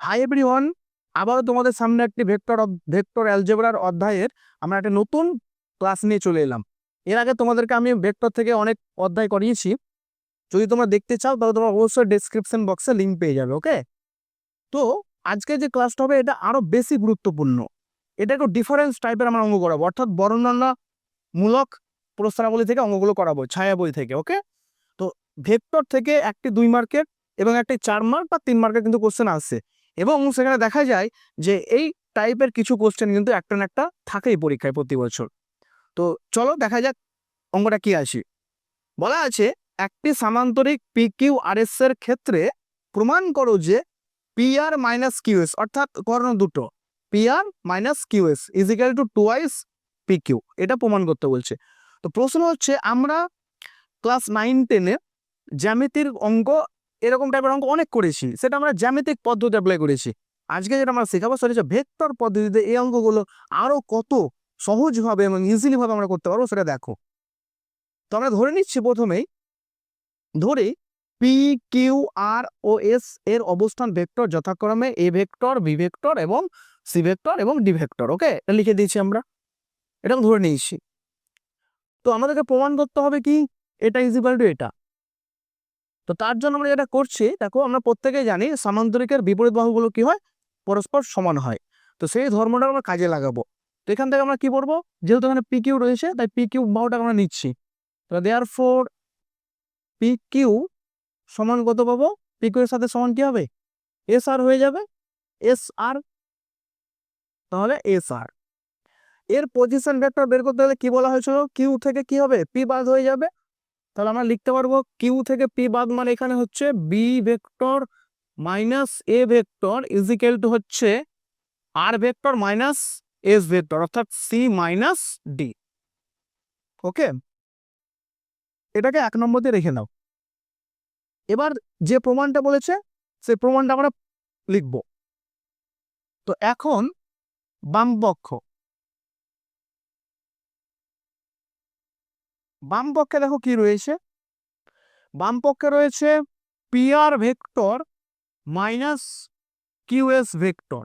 Hi everyone আবারও তোমাদের সামনে একটি ভেক্টর ভেক্টর অ্যালজেব্রার অধ্যায়ের আমরা একটা নতুন ক্লাস নিয়ে চলে এলাম। এর আগে তোমাদেরকে আমি ভেক্টর থেকে অনেক অধ্যায় করিয়েছি। যদি তোমরা দেখতে চাও, তাহলে তোমরা অবশ্যই ডেসক্রিপশন বক্সে লিঙ্ক পেয়ে যাবে ওকে তো আজকে যে ক্লাসটা হবে, এটা আরও বেশি গুরুত্বপূর্ণ। এটা একটু ডিফারেন্স টাইপের আমরা অঙ্গ করাবো। অর্থাৎ বর্ণনামূলক প্রশ্নাবলী থেকে অঙ্গগুলো করাবো ছায়া বই থেকে ওকে তো ভেক্টর থেকে একটি দুই মার্কের এবং একটি চার মার্ক বা তিন মার্কের কিন্তু কোশ্চেন আসছে এবং সেখানে দেখা যায় যে এই টাইপের কিছু কোশ্চেন কিন্তু একটা না একটা থাকেই পরীক্ষায় প্রতি বছর। তো চলো দেখা যাক অঙ্কটা কি আসে। বলা আছে, একটি সামান্তরিক পি কিউ আর এস এর ক্ষেত্রে প্রমাণ করো যে P R minus Q S অর্থাৎ কর্ণ দুটো। P R minus QS is equal to twice P Q এটা প্রমাণ করতে বলছে। তো প্রশ্ন হচ্ছে, আমরা ক্লাস নাইন টেনে জ্যামিতির অঙ্ক এরকম টাইপের অঙ্ক অনেক করেছি। সেটা আমরা জ্যামিতিক পদ্ধতি অ্যাপ্লাই করেছি। আজকে যেটা আমরা শেখাবো সেটা হচ্ছে ভেক্টর পদ্ধতিতে এই অঙ্কগুলো আরও কত সহজভাবে এবং ইজিলি ভাবে আমরা করতে পারব সেটা দেখো। তো আমরা ধরে নিচ্ছি প্রথমেই, ধরে পি কিউ আর ও এস এর অবস্থান ভেক্টর যথাক্রমে এ ভেক্টর বি ভেক্টর এবং সি ভেক্টর এবং ডি ভেক্টর ওকে এটা লিখে দিয়েছি আমরা। এটা ধরে নিয়েছি। তো আমাদেরকে প্রমাণ করতে হবে কি? এটা ইজিক্যাল টু এটা। তো তার জন্য আমরা যেটা করছি, দেখো আমরা প্রত্যেকেই জানি সামান্তরিকের বিপরীত বাহুগুলো কি হয়? পরস্পর সমান হয়। তো সেই ধর্মটা আমরা কাজে লাগাবো। তো এখান থেকে আমরা কি করব? যেহেতু এখানে পি কিউ রয়েছে, তাই পি কিউ বাহুটাকে আমরা নিচ্ছি। তো দেয়ার ফোর পি কিউ সমান কত পাবো? পি কিউ এর সাথে সমান কি হবে? এস আর হয়ে যাবে। এস আর তাহলে এস আর এর পজিশন ভেক্টর বের করতে হলে কি বলা হয়েছিল? কিউ থেকে কি হবে? পি বাদ হয়ে যাবে। তাহলে আমরা লিখতে পারব কিউ থেকে পি বাদ মানে এখানে হচ্ছে B vector minus A vector is equal to হচ্ছে R vector minus S vector, অর্থাৎ সি মাইনাস ডি ওকে এটাকে এক নম্বর দিয়ে রেখে নাও এবার যে প্রমাণটা বলেছে, সে প্রমাণটা আমরা লিখব। তো এখন বাম বাম পক্ষে দেখো কি রয়েছে? বাম পক্ষে রয়েছে PR vector minus QS vector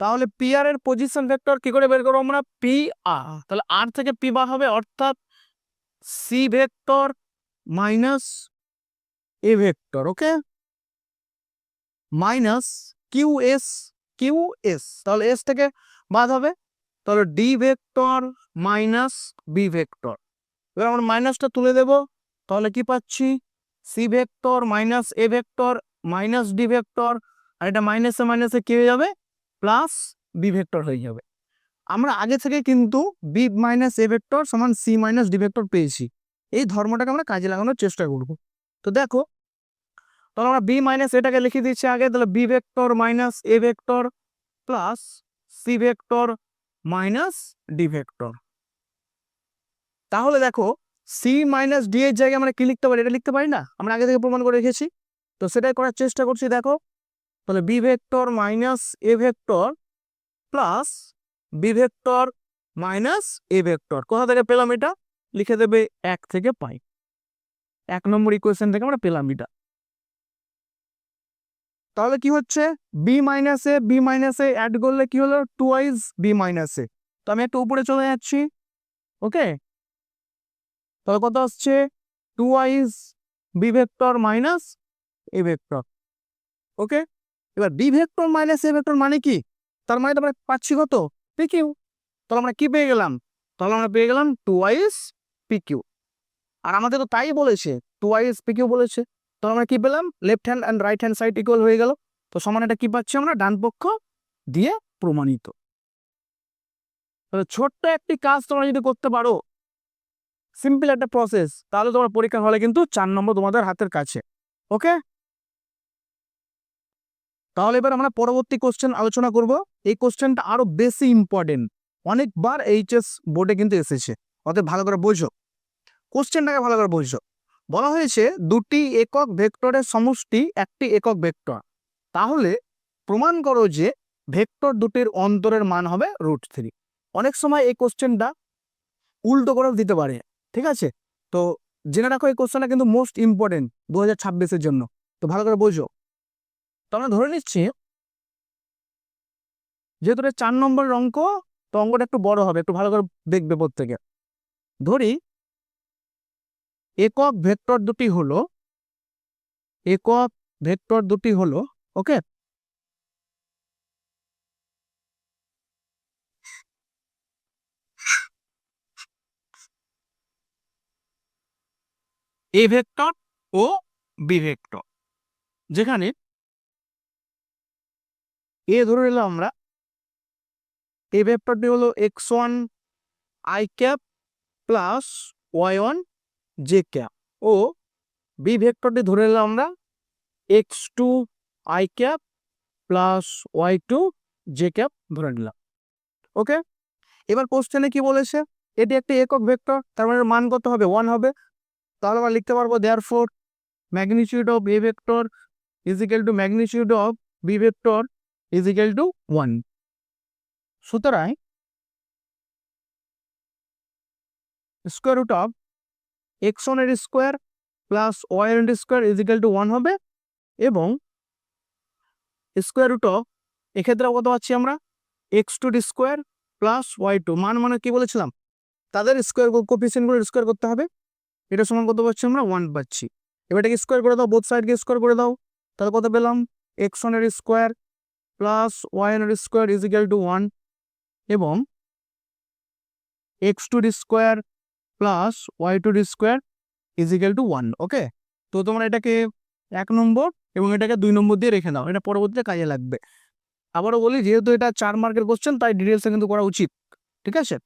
তাহলে পিআর এর পজিশন ভেক্টর কি করে বের করব আমরা? পি আর তাহলে আর থেকে পি বার হবে, অর্থাৎ C vector minus A vector okay minus Q S Q S তাহলে এস থেকে বাদ হবে। তাহলে D vector minus B vector এবার আমরা মাইনাসটা তুলে দেব। তাহলে কি পাচ্ছি? C vector minus A vector minus D vector আর এটা মাইনাসে মাইনাসে কি হয়ে যাবে? প্লাস বি ভেক্টর হয়ে যাবে। আমরা আগে থেকে কিন্তু বি মাইনাস এ ভেক্টর সমান সি মাইনাস ডি ভেক্টর পেয়েছি। এই ধর্মটাকে আমরা কাজে লাগানোর চেষ্টা করব। তো দেখো, তাহলে আমরা বি মাইনাস এটাকে লিখে দিচ্ছি আগে। তাহলে B vector minus A vector plus C vector minus D vector তাহলে দেখো সি মাইনাস ডি এর জায়গায় আমরা কি লিখতে পারি? এটা লিখতে পারি না? আমরা আগে থেকে প্রমাণ করে রেখেছি। তো সেটাই করার চেষ্টা করছি, দেখো। তাহলে B vector minus A vector plus B vector minus A vector কোথা থেকে পেলাম এটা? লিখে দেবে এক থেকে পাই। এক নম্বর ইকুয়েশন থেকে আমরা পেলাম এটা। তাহলে কি হচ্ছে? বি মাইনাসে বি মাইনাসে অ্যাড করলে কি হলো? টু টুয়াইজ বি মাইনাসে তো আমি একটু উপরে চলে যাচ্ছি। ওকে তাহলে কত আসছে? Twice B vector minus A vector okay এবার B vector minus A vector মানে কি? তার মানে আমরা পাচ্ছি কত? পি কিউ তাহলে আমরা কি পেয়ে গেলাম? তাহলে আমরা পেয়ে গেলাম টুয়াইজ পি কিউ আর আমাদের তো তাই বলেছে টুয়াইজ পি কিউ বলেছে। তাহলে আমরা কি পেলাম? Left hand and right hand side equal হয়ে গেল। তো সমান এটা কি পাচ্ছি আমরা? ডান পক্ষ দিয়ে প্রমাণিত। তাহলে ছোট্ট একটি কাজ তোমরা যদি করতে পারো সিম্পল একটা প্রসেস তাহলে তোমার পরীক্ষা হলে কিন্তু চার নম্বর তোমাদের হাতের কাছে ওকে তাহলে এবার আমরা পরবর্তী কোশ্চেন আলোচনা করব। এই কোশ্চেনটা আরও বেশি ইম্পর্টেন্ট অনেকবার এইচএস বোর্ডে কিন্তু এসেছে, অতএব ভালো করে বোঝো। কোশ্চেনটাকে ভালো করে বোঝো। বলা হয়েছে দুটি একক ভেক্টরের সমষ্টি একটি একক ভেক্টর। তাহলে প্রমাণ করো যে ভেক্টর দুটির অন্তরের মান হবে রুট থ্রি অনেক সময় এই কোশ্চেনটা উল্টো করেও দিতে পারে। ঠিক আছে? তো জেনে রাখো এই কোশ্চেনটা কিন্তু মোস্ট ইম্পর্টেন্ট দু হাজার ছাব্বিশের জন্য। তো ভালো করে বোঝো। তো আমরা ধরে নিচ্ছি, যেহেতু এটা চার নম্বরের অঙ্ক, তো অঙ্কটা একটু বড় হবে, একটু ভালো করে দেখবে প্রত্যেকে। ধরি, একক ভেক্টর দুটি হলো, একক ভেক্টর দুটি হলো ওকে এ ভেক্টর ও বি ভেক্টর যেখানে এ ধরে নিলাম আমরা এ ভেক্টরটি হলো X one I cap plus Y one J cap O B ভেক্টরটি ধরে নিলাম আমরা X two I cap plus Y two J cap ধরে নিলাম। ওকে এবার কোশ্চেনে কি বলেছে? এটি একটি একক ভেক্টর তার মানে মান কত হবে? ওয়ান হবে। তাহলে আমরা লিখতে পারব therefore magnitude of A vector is to magnitude of B vector is equal to one সুতরাং স্কোয়ার রুট অফ এক্স ওয়ানের স্কোয়ার প্লাস ওয়াই এর square is equal to one হবে, এবং স্কোয়ার রুট অফ এক্ষেত্রে কত পাচ্ছি আমরা? X two square plus Y two মান মানে কি বলেছিলাম? তাদের স্কোয়ার কোপিসেন্টগুলো স্কোয়ার করতে হবে। এটা সমান কত পাচ্ছি আমরা? ওয়ান পাচ্ছি। এবার এটাকে স্কোয়ার করে দাও বোথ সাইডকে স্কোয়ার করে দাও। তাহলে কত পেলাম? এক্স ওয়ানের স্কোয়ার প্লাস ওয়াই এর square is equal to one এবং X two square plus Y two square is equal to one okay তো তোমরা এটাকে এক নম্বর এবং এটাকে দুই নম্বর দিয়ে রেখে দাও। এটা পরবর্তীতে কাজে লাগবে। আবারও বলি, যেহেতু এটা চার মার্কের কোশ্চেন তাই ডিটেলসে কিন্তু করা উচিত, ঠিক আছে?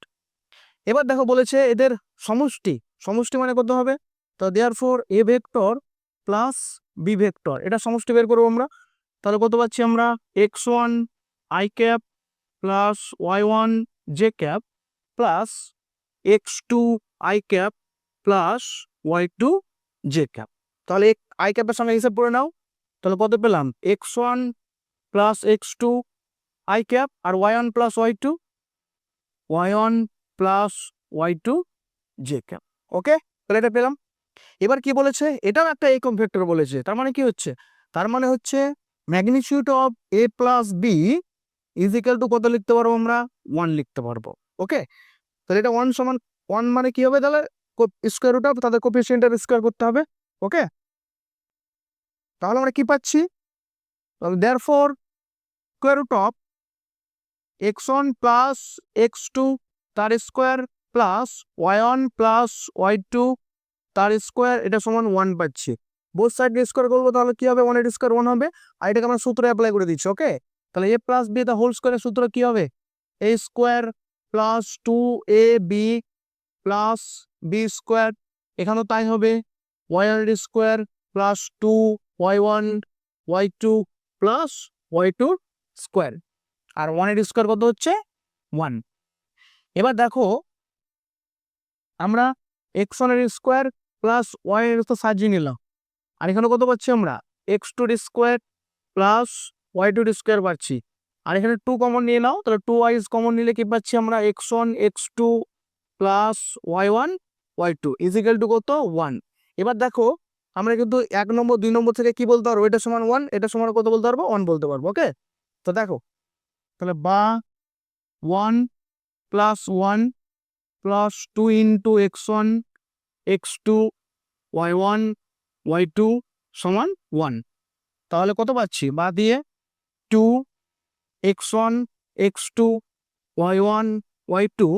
এবার দেখো বলেছে এদের সমষ্টি সমষ্টি মানে করতে হবে? তো therefore A vector plus B vector এটা সমষ্টি বের করব আমরা। তাহলে কত পাচ্ছি আমরা? X one I cap plus Y one J cap plus X two I cap plus Y two J cap তাহলে আই ক্যাপের সঙ্গে হিসেব করে নাও। তাহলে কত পেলাম? X one plus X two I cap R Y one plus Y two Y one plus Y two J cap okay তাহলে এটা পেলাম। এবার কি বলেছে? এটাও একটা একক ভেক্টর বলেছে। তার মানে কি হচ্ছে? তার মানে হচ্ছে magnitude of A plus B is equal to কত লিখতে পারব আমরা? ওয়ান লিখতে পারব। ওকে তাহলে এটা ওয়ান সমান ওয়ান মানে কি হবে? তাহলে স্কোয়ার রুট অফ তাদের কোপিসিয়েন্টের স্কোয়ার করতে হবে। ওকে তাহলে আমরা কি পাচ্ছি? তাহলে therefore square root of X one plus X two তার square plus Y one plus Y two তার স্কোয়ার এটা সমান ওয়ান পাচ্ছি। বোথ সাইড স্কোয়ার করব তাহলে কি হবে? ওয়ানের স্কোয়ার ওয়ান হবে। আর এটাকে আমরা সূত্রে অ্যাপ্লাই করে দিচ্ছি ওকে তাহলে A plus B the whole স্কোয়ারের সূত্র কি হবে? A square plus two A B plus B square এখানেও তাই হবে। Y one square plus two Y one Y two plus Y two square আর ওয়ান ওয়ানের স্কোয়ার কত হচ্ছে? ওয়ান এবার দেখো আমরা এক্স ওয়ানের স্কোয়ার প্লাস ওয়াই এর তো সাজিয়ে নিলাম। আর এখানে কত পাচ্ছি আমরা? এক্স টুর স্কোয়ার প্লাস ওয়াই টুর স্কোয়ার পাচ্ছি। আর এখানে টু কমন নিয়ে নাও, তাহলে টু ওয়াইজ কমন নিলে কি পাচ্ছি আমরা? X one X two plus Y one Y two is equal to কত? ওয়ান এবার দেখো, আমরা কিন্তু এক নম্বর, দুই নম্বর থেকে কি বলতে পারব? এটা সমান ওয়ান এটা সমান কত বলতে পারব? ওয়ান বলতে পারব ওকে তো দেখো, তাহলে বা one plus one plus two into X one X two Y one Y two সমান ওয়ান তাহলে কত পাচ্ছি? বা দিয়ে two X one X two Y one Y two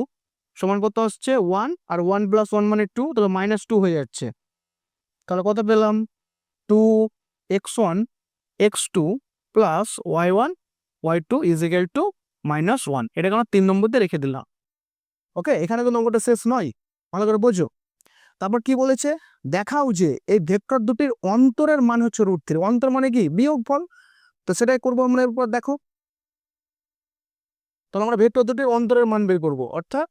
সমান কত আসছে? ওয়ান আর ওয়ান প্লাস ওয়ান মানে টু তাহলে মাইনাস টু হয়ে যাচ্ছে। তাহলে কত পেলাম? Two X one X two plus Y one Y two is equal to minus one এটাকে আমরা তিন নম্বর দিয়ে রেখে দিলাম। ওকে? এখানে কোনো অঙ্কটা শেষ নয়। ভালো করে বোঝো। তারপর কি বলেছে? দেখাও যে এই ভেক্টর দুটির অন্তরের মান হচ্ছে রুট থ্রি অন্তর মানে কি? বিয়োগ ফল তো সেটাই করব আমরা এরপর, দেখো। তাহলে আমরা ভেক্টর দুটির অন্তরের মান বের করব। অর্থাৎ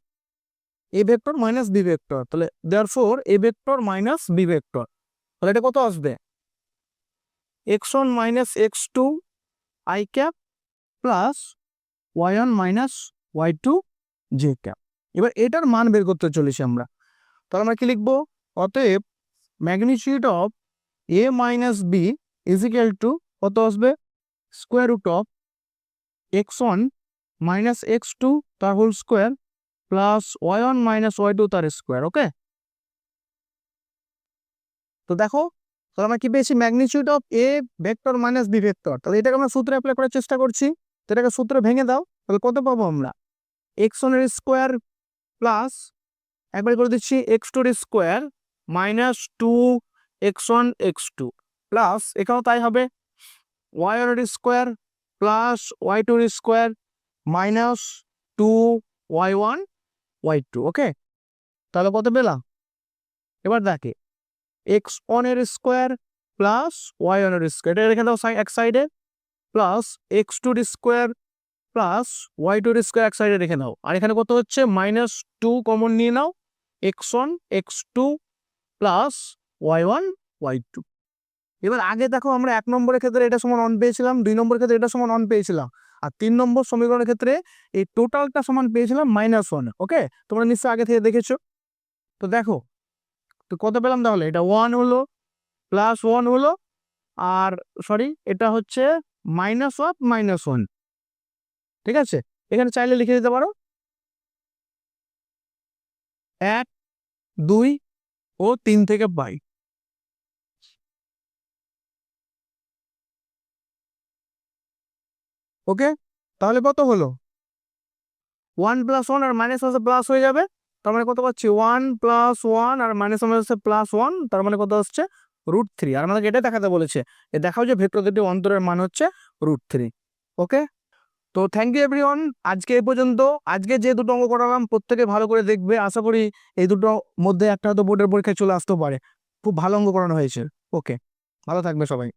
A vector minus B vector. তাহলে therefore A vector minus B vector. তাহলে এটা কত আসবে? X one minus X two I cap plus Y one minus Y two J cap এবার এটার মান বের করতে চলেছি আমরা। তাহলে আমরা কি লিখব? অতএব magnitude of A minus B is equal to কত আসবে? Square root of X one minus X two তার whole square plus Y one minus Y two তার স্কোয়ার ওকে তো দেখো, তাহলে আমরা কি পেয়েছি? Magnitude of A vector minus B vector তাহলে এটাকে আমরা সূত্রে অ্যাপ্লাই করার চেষ্টা করছি। তো এটাকে সূত্রে ভেঙে দাও, তাহলে কত পাবো আমরা? এক্স ওয়ানের স্কোয়ার প্লাস একবার করে দিচ্ছি এক্স টুর square minus two x one, x two plus এখানেও তাই হবে ওয়াই ওয়ানের স্কোয়ার প্লাস ওয়াই টুর square minus two y one, y two, okay? তাহলে কত পেলাম? এবার দেখে এক্স ওয়ানের স্কোয়ার প্লাস ওয়াই ওয়ানের স্কোয়ার, এটা রেখে দাও এক সাইডে প্লাস এক্স টুর স্কোয়ার প্লাস ওয়াই টুর স্কোয়ার এক সাইডে রেখে নাও আর এখানে কত হচ্ছে? মাইনাস টু কমন নিয়ে নাও। X one x two plus y one y two এবার আগে দেখো আমরা এক নম্বরের ক্ষেত্রে এটা সমান অন পেয়েছিলাম, দুই নম্বরের ক্ষেত্রে এটা সমান অন পেয়েছিলাম। আর তিন নম্বর সমীকরণের ক্ষেত্রে এই টোটালটা সমান পেয়েছিলাম মাইনাস ওয়ান ওকে তোমরা নিশ্চয়ই আগে থেকে দেখেছ। তো দেখো, তো কত পেলাম তাহলে? এটা ওয়ান হলো প্লাস ওয়ান হলো, আর সরি এটা হচ্ছে মাইনাস অফ মাইনাস ওয়ান ঠিক আছে? এখানে চাইলে লিখে দিতে পারো। এক, দুই ও তিন থেকে বাই। ওকে? তাহলে কত হলো? ওয়ান প্লাস ওয়ান আর মাইনাস আছে প্লাস হয়ে যাবে। তার মানে কত পাচ্ছি? ওয়ান প্লাস ওয়ান আর মাইনাস হচ্ছে প্লাস ওয়ান। তার মানে কত হচ্ছে রুট থ্রি। আর আমাদেরকে এটা দেখাতে বলেছে। এ দেখাও যে ভেক্টর দুটি অন্তরের মান হচ্ছে রুট থ্রি। ওকে? তো থ্যাংক ইউ এভরিওয়ান আজকে এ পর্যন্ত। আজকে যে দুটো অঙ্ক করালাম, প্রত্যেকে ভালো করে দেখবে। আশা করি এই দুটো মধ্যে একটা হয়তো বোর্ডের পরীক্ষায় চলে আসতেও পারে। খুব ভালো অঙ্ক করানো হয়েছে। ওকে ভালো থাকবে সবাই।